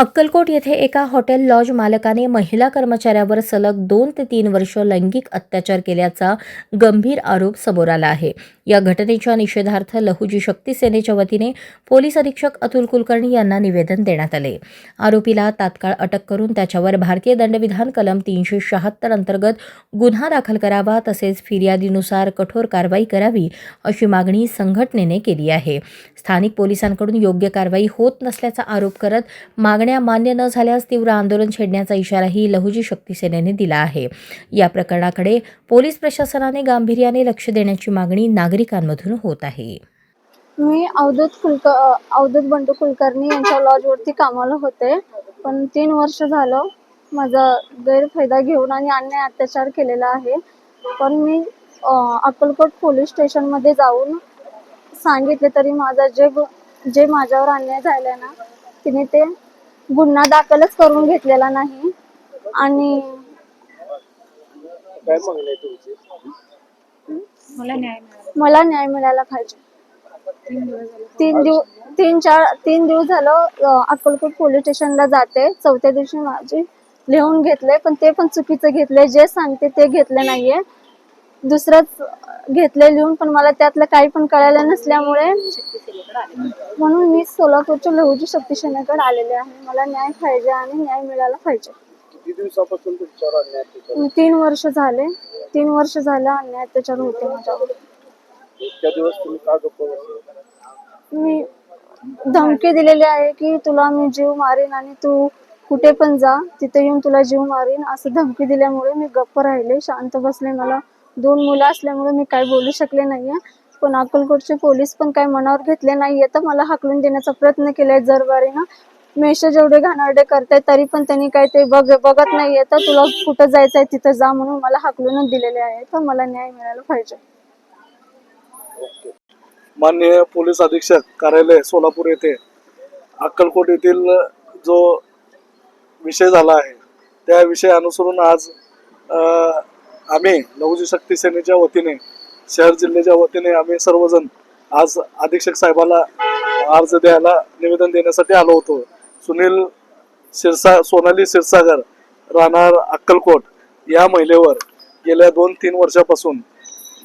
अक्कलकोट येथे एका hotel lodge मालकाने महिला कर्मचाऱ्यावर सलग दोन ते तीन वर्ष लैंगिक अत्याचार केल्याचा गंभीर आरोप समोर आला आहे. या घटनेच्या निषेधार्थ लहुजी शक्ती सेनेच्या वतीने पोलीस अधीक्षक अतुल कुलकर्णी यांना निवेदन देण्यात आले. आरोपीला तात्काळ अटक करून त्याच्यावर भारतीय दंडविधान कलम तीनशे शहात्तर अंतर्गत गुन्हा दाखल करावा तसेच फिर्यादीनुसार कठोर कारवाई करावी अशी मागणी संघटनेने केली आहे. स्थानिक पोलिसांकडून योग्य कारवाई होत नसल्याचा आरोप करत मागण्या मान्य न झाल्यास तीव्र आंदोलन छेडण्याचा इशाराही लहुजी शक्ती सेनेने दिला आहे. या प्रकरणाकडे पोलीस प्रशासनाने गांभीर्याने लक्ष देण्याची मागणी नागरिकांमधून होत आहे. मी अवधूत कुलक अवधूत बंडू कुलकर्णी यांच्या लॉजवरती कामाला होते. पण तीन वर्ष झालं माझा गैरफायदा घेऊन आणि अन्याय अत्याचार केलेला आहे. पण मी अक्कलकोट पोलीस स्टेशनमध्ये जाऊन सांगितले तरी माझा जे जे माझ्यावर अन्याय झालाय ना तिने ते गुन्हा दाखलच करून घेतलेला नाही. आणि काय मागणी आहे तुमची? मला न्याय मिळायला पाहिजे. तीन दिवस तीन चार तीन दिवस झालं अं, अक्कलकोट पोलीस स्टेशनला जाते. चौथ्या दिवशी माझी लिहून घेतले पण ते पण चुकीचं घेतले. जे सांगते ते घेतले नाहीये. दुसरंच घेतले लिहून पण मला त्यातलं काही पण कळालं नसल्यामुळे म्हणून मी सोलापूरच्या लहुजी शक्ती सेनेकडे आलेले आहे. मला न्याय पाहिजे आणि न्याय मिळाला पाहिजे. किती दिवसापासून तुमच्यावर अन्याय अत्याचार तीन वर्ष झाले. तीन वर्ष झालं अन्याय अत्याचार होते माझ्यावर. इतक्या दिवस तुम्ही का गप्प बसले? मी धमकी दिलेली आहे की तुला मी जीव मारीन आणि तू कुठे पण जा तिथे येऊन तुला जीव मारीन असं धमकी दिल्यामुळे मी गप्प राहिले. शांत बसले मला. दोन मुलं असल्यामुळे मी काही बोलू शकले नाहीये. पण अक्कलकोटचे पोलीस पण काही मनावर घेतले नाहीये तर मला हाकलून देण्याचा प्रयत्न केलाय जरवारीनं. मेसेज जेवढे घाणारडे करतायत तरी पण त्यांनी काही ते बघ बघत नाहीये तर तुला कुठं जायचंय तिथं जा म्हणून मला हाकलूनच दिलेले आहे तर मला न्याय मिळायला पाहिजे. माननीय पोलीस अधीक्षक कार्यालय सोलापूर येथे अक्कलकोट येथील जो विषय झाला आहे त्या विषय अनुसरून आज आम्ही लहुजी शक्ती सेनेच्या वतीने शहर जिल्ह्याच्या वतीने आम्ही सर्वजण आज अधीक्षक साहेबाला अर्ज द्यायला निवेदन देण्यासाठी आलो होतो. सुनील शिरसा सोनाली शिरसागर राहणार अक्कलकोट या महिलेवर गेल्या दोन तीन वर्षापासून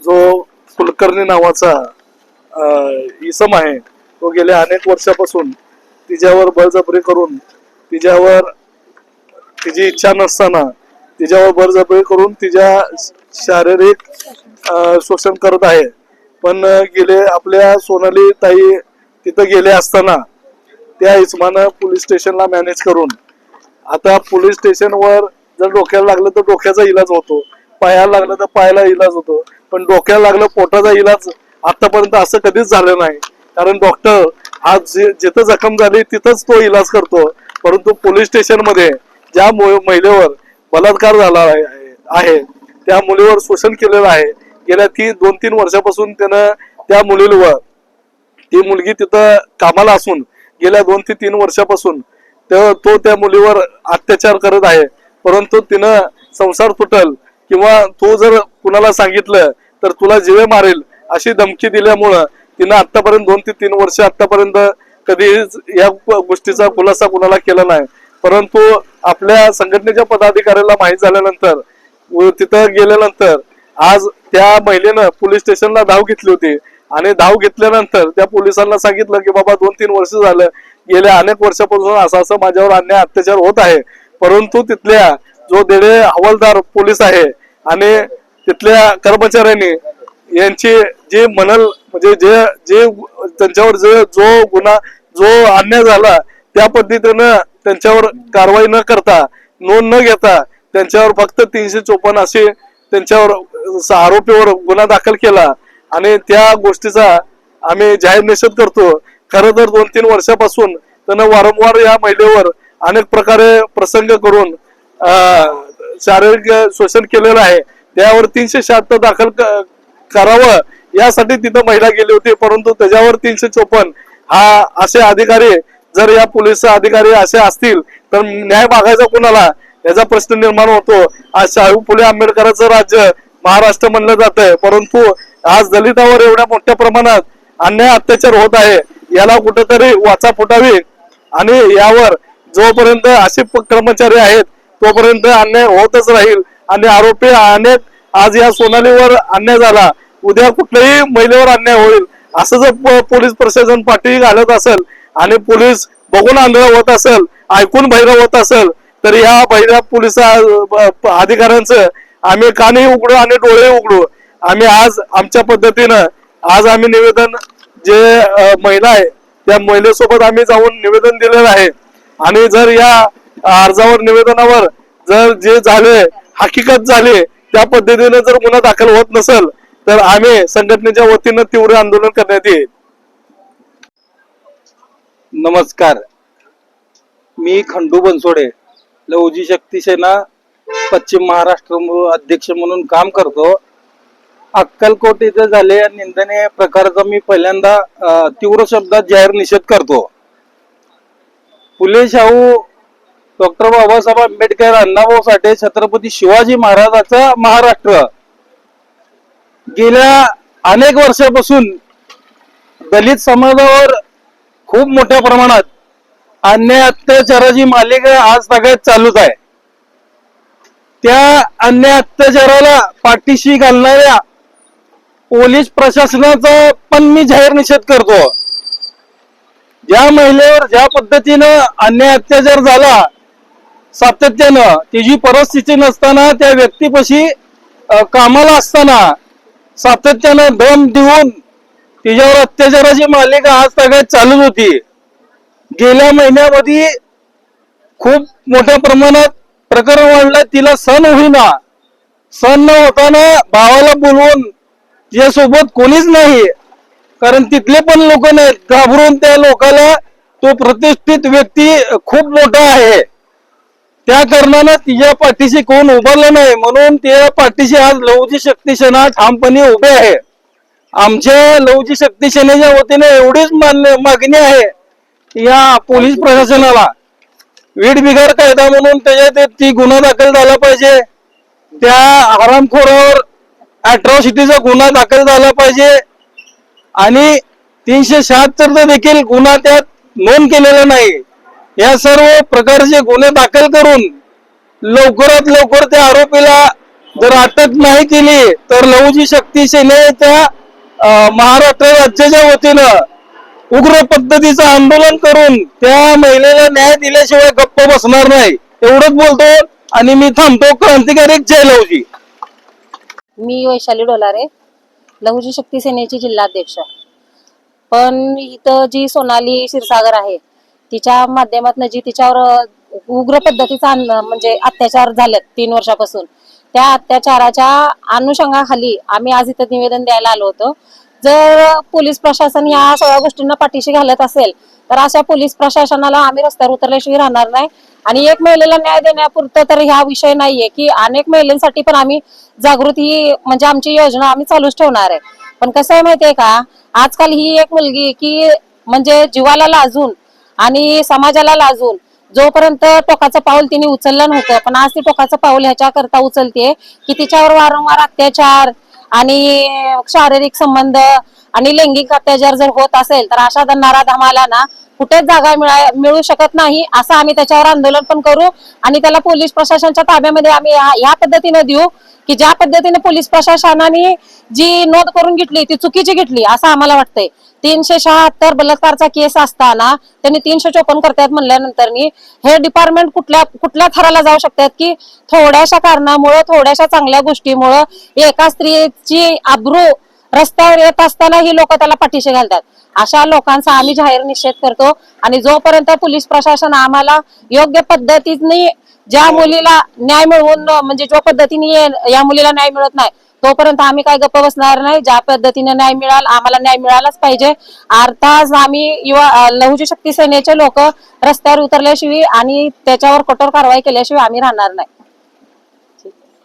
जो कुलकर्णी नावाचा इसम आहे तो गेल्या अनेक वर्षापासून तिच्यावर बळजबरी करून तिच्यावर तिची इच्छा नसताना तिच्यावर बळजबरी करून तिच्या शारीरिक शोषण करत आहे. पण गेले आपल्या सोनाली ताई तिथं गेले असताना त्या इस्मानं पोलीस स्टेशनला मॅनेज करून आता पोलीस स्टेशनवर जर डोक्याला लागलं तर डोक्याचा इलाज होतो. पायाला लागलं तर पायाला इलाज होतो. पण डोक्याला लागलं पोटाचा इलाज आतापर्यंत असं कधीच झालं नाही. कारण डॉक्टर हा जे- जिथं जखम झाली तिथंच तो इलाज करतो. परंतु पोलीस स्टेशनमध्ये ज्या महिलेवर बलात्कार झाला आहे आहे, त्या मुलीवर शोषण केलेलं आहे. गेल्या ती दोन तीन वर्षापासून त्यानं त्या मुलीवर ती मुलगी तिथं कामाला असून गेल्या दोन ते तीन वर्षापासून तो तो त्या मुलीवर अत्याचार करत आहे. परंतु तिनं संसार तुटल किंवा तू जर कुणाला सांगितलं तर तुला जीवे मारेल अशी धमकी दिल्यामुळं तिनं आतापर्यंत दोन ते तीन वर्ष आतापर्यंत कधीच या गोष्टीचा खुलासा कुणाला केला नाही. परंतु आपल्या संघटनेच्या पदाधिकाऱ्याला माहीत झाल्यानंतर तिथं गेल्यानंतर आज त्या महिलेनं पोलीस स्टेशनला धाव घेतली होती. आणि धाव घेतल्यानंतर त्या पोलिसांना सांगितलं की बाबा दोन तीन वर्ष झालं. गेल्या अनेक वर्षापासून असं असं माझ्यावर अन्याय अत्याचार होत आहे. परंतु तिथल्या जो देडे हवालदार पोलीस आहे आणि तिथल्या कर्मचाऱ्यांनी यांची जे मनल म्हणजे जे जे त्यांच्यावर जे जो गुन्हा जो अन्याय झाला त्या पद्धतीनं त्यांच्यावर कारवाई न करता नोंद न घेता त्यांच्यावर फक्त तीनशे चोपन्न असे त्यांच्यावर स- आरोपीवर गुन्हा दाखल केला. आणि त्या गोष्टीचा आम्ही जाहीर निषेध करतो. खरं तर दोन तीन वर्षापासून त्यानं वारंवार या महिलेवर अनेक प्रकारे प्रसंग करून शारीरिक शोषण केलेलं आहे. त्यावर तीनशे शहात्तर दाखल क- करावं यासाठी तिथं महिला गेली होती. परंतु त्याच्यावर तीनशे चोपन्न हा असे अधिकारी जर या पोलीस अधिकारी असे असतील तर न्याय मागायचा कुणाला? याचा प्रश्न निर्माण होतो. आज शाहू फुले आंबेडकरांचं राज्य महाराष्ट्र म्हणलं जात आहे परंतु आज दलितावर एवढ्या मोठ्या प्रमाणात अन्याय अत्याचार होत आहे याला कुठेतरी वाचा फुटावी. आणि यावर जोपर्यंत असे कर्मचारी आहेत तोपर्यंत अन्याय होतच राहील. आणि आरोपी अनेक आज या सोनालीवर अन्याय झाला. उद्या कुठल्याही महिलेवर अन्याय होईल. असं जर पोलीस प्रशासन पाठी घालत असेल आणि पोलीस बघून आंधळ होत असेल ऐकून भैरव होत असेल तर या भैरव पोलीस अधिकाऱ्यांचं आम्ही कानही उघडू आणि डोळे उघडू. आम्ही आज आमच्या पद्धतीनं आज आम्ही निवेदन जे महिला आहे त्या महिलेसोबत आम्ही जाऊन निवेदन दिलेलं आहे. आणि जर या अर्जावर निवेदनावर जर जे झाले हकीकत झाली त्या पद्धतीने जर गुन्हा दाखल होत नसेल तर आम्ही संघटनेच्या वतीनं तीव्र आंदोलन करण्यात येईल. नमस्कार. मी खंडू बनसोडे लवजी शक्ती सेना पश्चिम महाराष्ट्र अध्यक्ष म्हणून काम करतो. अक्कलकोट इथे झाले या निंदनीय प्रकाराचा मी पहिल्यांदा तीव्र शब्दात जाहीर निषेध करतो. फुले शाहू डॉक्टर बाबासाहेब आंबेडकर अण्णाभाऊ साठे छत्रपती शिवाजी महाराजाचा महाराष्ट्र. गेल्या अनेक वर्षापासून दलित समाजावर खूप मोठ्या प्रमाणात अन्याय अत्याचाराची मालिका आज सगळ्यात चालूच आहे. त्या अन्याय अत्याचाराला पाठीशी घालणाऱ्या पोलीस प्रशासनाचा पण मी जाहीर निषेध करतो. ज्या महिलेवर ज्या पद्धतीनं अन्याय अत्याचार झाला सातत्यानं तिची परिस्थिती नसताना त्या व्यक्तीपाशी कामाला असताना सातत्यानं दम देऊन तिच्यावर अत्याचाराची मालिका आज सगळ्यात चालूच होती. गेल्या महिन्यामध्ये खूप मोठ्या प्रमाणात प्रकरण वाढलं. तिला सण होईना. सण न होताना भावाला बोलवून तिच्यासोबत कोणीच नाही. कारण तिथले पण लोक नाहीत. घाबरून त्या लोकाला तो प्रतिष्ठित व्यक्ती खूप मोठा आहे. त्या कारणानं तिच्या पाठीशी कोण उभारलं नाही. म्हणून त्या पाठीशी आज लवजी शक्ती सेना ठामपणे उभे आहे. आमच्या लवजी शक्ती सेनेच्या वतीने एवढीच मान्य मागणी आहे. या पोलीस प्रशासनाला. वीट बिगार कायदा म्हणून त्याच्यात ती गुन्हा दाखल झाला पाहिजे. त्या हरामखोरावर अट्रॉसिटीचा गुन्हा दाखल झाला पाहिजे. आणि तीनशे शहात्तरचा देखील गुन्हा त्यात नोंद केलेला नाही. या सर्व प्रकारचे गुन्हे दाखल करून लवकरात लवकर त्या आरोपीला जर अटक नाही केली तर लवजी शक्ती सेने त्या महाराष्ट्र राज्याच्या वतीनं उग्र पद्धतीचं आंदोलन करून त्या महिलेला न्याय दिल्याशिवाय गप्प बसणार नाही. एवढंच बोलतो आणि मी थांबतो क्रांतिकारी जय मी वैशाली डोलारे लहुजी शक्ती सेनेची जिल्हाध्यक्ष. पण इथं जी सोनाली क्षीरसागर आहे तिच्या माध्यमातून जी तिच्यावर उग्र पद्धतीचा म्हणजे अत्याचार झालेत तीन वर्षापासून त्या अत्याचाराच्या अनुषंगाखाली आम्ही आज इथं निवेदन द्यायला आलो होतो. जर पोलीस प्रशासन या सगळ्या गोष्टींना पाठीशी घालत असेल तर अशा पोलीस प्रशासनाला आम्ही रस्त्यावर उतरल्याशिवाय राहणार नाही. आणि एक महिलेला न्याय देण्यापुरतं तर ह्या विषय नाहीये की अनेक महिलांसाठी पण आम्ही जागृती म्हणजे आमची योजना आम्ही चालूच ठेवणार आहे. पण कसं आहे माहितीये का? आजकाल ही एक मुलगी की म्हणजे जीवाला लाजून आणि समाजाला लाजून जोपर्यंत टोकाचं पाऊल तिने उचललं नव्हतं पण आज ती टोकाचं पाऊल ह्याच्या करता उचलते की तिच्यावर वारंवार अत्याचार आणि शारीरिक संबंध आणि लैंगिक अत्याचार जर होत असेल तर अशा नराधमाला ना कुठेच जागा मिळू शकत नाही असं आम्ही त्याच्यावर आंदोलन पण करू आणि त्याला पोलीस प्रशासनाच्या ताब्यामध्ये आम्ही या पद्धतीने देऊ की ज्या पद्धतीने पोलीस प्रशासनाने जी नोंद करून घेतली ती चुकीची घेतली असं आम्हाला वाटतंय. तीनशे शहात्तर बलात्कारचा केस असताना त्यांनी तीनशे चोपन्न करतात म्हणल्यानंतर हे डिपार्टमेंट कुठल्या कुठल्या थराला जाऊ शकतात की थोड्याशा कारणामुळं थोड्याशा चांगल्या गोष्टीमुळं एका स्त्रीची आब्रू रस्त्यावर येत असताना ही लोक त्याला पाठीशी घालतात. अशा लोकांचा आम्ही जाहीर निषेध करतो आणि जोपर्यंत पोलीस प्रशासन आम्हाला योग्य पद्धतीने ज्या मुलीला न्याय मिळवून म्हणजे ज्या पद्धतीने ये- या मुलीला न्याय मिळत नाही तोपर्यंत आम्ही काय गप्प बसणार नाही. ज्या पद्धतीने न्याय मिळाल आम्हाला न्याय मिळालाच पाहिजे. अर्थात आम्ही युवा लहुजी शक्ती सेनेचे लोक रस्त्यावर उतरल्याशिवाय आणि त्याच्यावर कठोर कारवाई केल्याशिवाय आम्ही राहणार नाही.